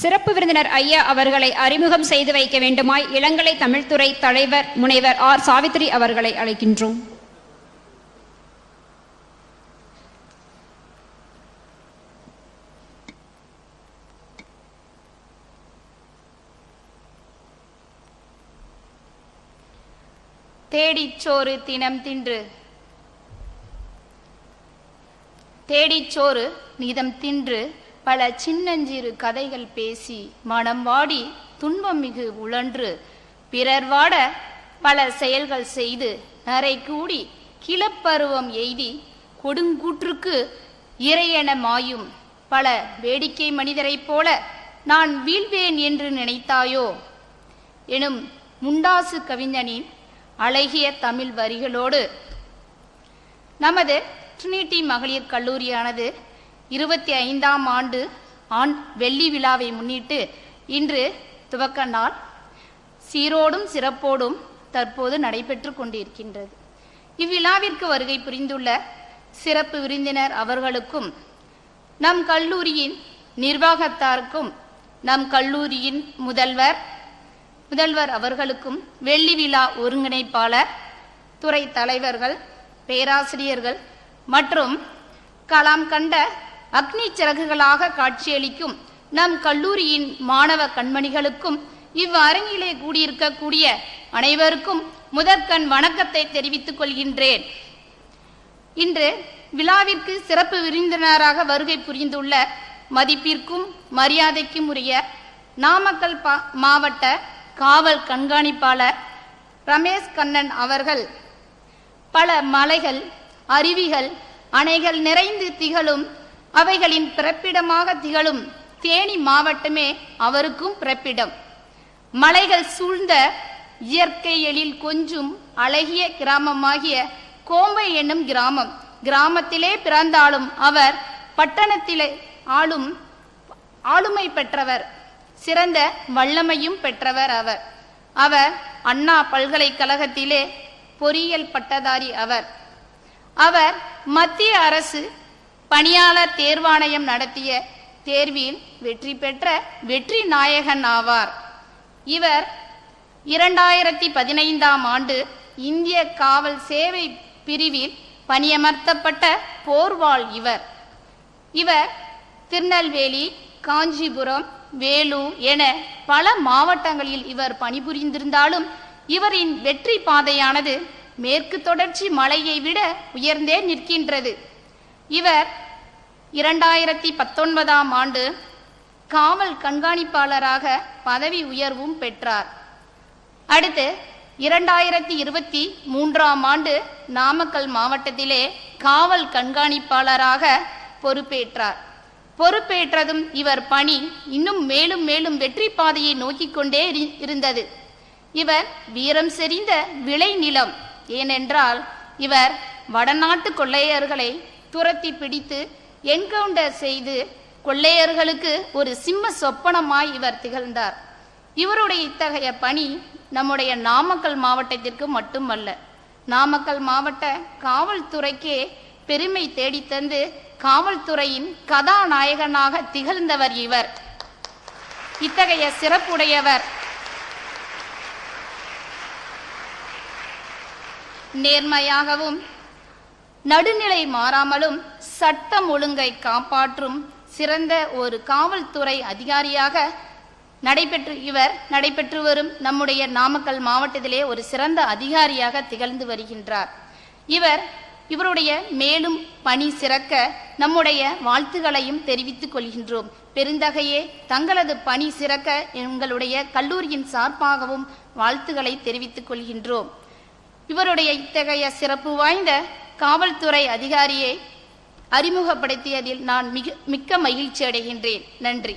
சிறப்பு விருந்தினர் ஐயா அவர்களை அறிமுகம் செய்து வைக்க வேண்டுமாய் இளங்கலை தமிழ்துறை தலைவர் முனைவர் ஆர் சாவித்திரி அவர்களை அழைக்கின்றோம். தேடிச்சோறு தினம் தின்று. தேடிச்சோறு நிதம் தின்று. பல சின்னஞ்சிறு கதைகள் பேசி மனம் வாடி துன்பம் மிகு உழன்று. பிறர் வாட பல செயல்கள் செய்து நரை கூடி கிளப்பருவம் எய்தி கொடுங்கூற்றுக்கு இறையென மாயும். பல வேடிக்கை மனிதரைப் போல நான் வீழ்வேன் என்று நினைத்தாயோ? எனும் முண்டாசு கவிஞனின் அழகிய தமிழ் வரிகளோடு நமது ட்ரினிட்டி மகளிர் கல்லூரியானது இருபத்தி ஐந்தாம் ஆண்டு ஆண் வெள்ளி விழாவை முன்னிட்டு இன்று துவக்க நாள் சீரோடும் சிறப்போடும் தற்போது நடைபெற்று கொண்டிருக்கின்றது. இவ்விழாவிற்கு வருகை புரிந்துள்ள சிறப்பு விருந்தினர் அவர்களுக்கும் நம் கல்லூரியின் நிர்வாகத்தாருக்கும் நம் கல்லூரியின் முதல்வர் முதல்வர் அவர்களுக்கும் வெள்ளி விழா ஒருங்கிணைப்பாளர் துறை தலைவர்கள் பேராசிரியர்கள் மற்றும் கலாம் கண்ட அக்னி சிறகுகளாக காட்சியளிக்கும் நம் கல்லூரியின் மாணவ கண்மணிகளுக்கும் இவ்வரங்கிலே கூடியிருக்கக்கூடிய அனைவருக்கும் முதற்கண் வணக்கத்தை தெரிவித்துக் கொள்கின்றேன். இன்று விழாவிற்கு சிறப்பு விருந்தினராக வருகை புரிந்துள்ள மதிப்பிற்கும் மரியாதைக்கும் உரிய நாமக்கல் பா- மாவட்ட காவல் கண்காணிப்பாளர் ரமேஷ் கண்ணன் அவர்கள் பல மலைகள் அருவிகள் அணைகள் நிறைந்து திகழும் அவைகளின் பிறப்பிடமாக திகழும் தேனி மாவட்டமே அவருக்கும் பிறப்பிடம். மலைகள் சூழ்ந்த இயற்கை எழில் கொஞ்சும் அழகிய கிராமமாகிய கோம்பை என்னும் கிராமம். கிராமத்திலே பிறந்தாலும் அவர் பட்டணத்திலே ஆளும் ஆளுமை பெற்றவர். சிறந்த வல்லமையும் பெற்றவர் அவர். அவர் அண்ணா பல்கலைக்கழகத்திலே பொறியியல் பட்டதாரி அவர். அவர் மத்திய அரசு பணியாளர் தேர்வாணையம் நடத்திய தேர்வில் வெற்றி பெற்ற வெற்றி நாயகன் ஆவார். இவர் இரண்டாயிரத்தி பதினைந்தாம் ஆண்டு இந்திய காவல் சேவை பிரிவில் பணியமர்த்தப்பட்ட போர்வாள் இவர். இவர் திருநெல்வேலி காஞ்சிபுரம் வேலூர் என பல மாவட்டங்களில் இவர் பணிபுரிந்திருந்தாலும் இவரின் வெற்றி பாதையானது மேற்கு தொடர்ச்சி மலையை விட உயர்ந்தே நிற்கின்றது. இவர் இரண்டாயிரத்தி பத்தொன்பதாம் ஆண்டு காவல் கண்காணிப்பாளராக பதவி உயர்வும் பெற்றார். அடுத்து இரண்டாயிரத்தி இருபத்தி மூன்றாம் ஆண்டு நாமக்கல் மாவட்டத்திலே காவல் கண்காணிப்பாளராக பொறுப்பேற்றார். பொறுப்பேற்றதும் இவர் பணி இன்னும் மேலும் மேலும் வெற்றி பாதையை நோக்கி கொண்டே இரு- இருந்தது. இவர் வீரம் செறிந்த விளைநிலம். ஏனென்றால் இவர் வடநாட்டு கொள்ளையர்களை துரத்தி பிடித்து என்கவுண்டர் செய்து கொள்ளையர்களுக்கு ஒரு சிம்ம சொப்பனமாய் இவர் திகழ்ந்தார். இவருடைய இத்தகைய பணி நம்முடைய நாமக்கல் மாவட்டத்திற்கு மட்டுமல்ல நாமக்கல் மாவட்ட காவல்துறைக்கே பெருமை தேடித்தந்து காவல்துறையின் கதாநாயகனாக திகழ்ந்தவர் இவர். இத்தகைய சிறப்புடையவர் நேர்மையாகவும் நடுநிலை மாறாமலும் சட்டம் ஒழுங்கை காப்பாற்றும் சிறந்த ஒரு காவல்துறை அதிகாரியாக நடைபெற்று இவர் நடைபெற்று வரும் நம்முடைய நாமக்கல் மாவட்டத்திலே ஒரு சிறந்த அதிகாரியாக திகழ்ந்து வருகின்றார். இவர் இவருடைய மேலும் பணி சிறக்க நம்முடைய வாழ்த்துகளையும் தெரிவித்துக் கொள்கின்றோம். பெருந்தகையே தங்களது பணி சிறக்க எங்களுடைய கல்லூரியின் சார்பாகவும் வாழ்த்துக்களை தெரிவித்துக் கொள்கின்றோம். இவருடைய இத்தகைய சிறப்பு வாய்ந்த காவல்துறை அதிகாரியை அறிமுகப்படுத்தியதில் நான் மிக மிக்க மகிழ்ச்சி அடைகின்றேன் நன்றி.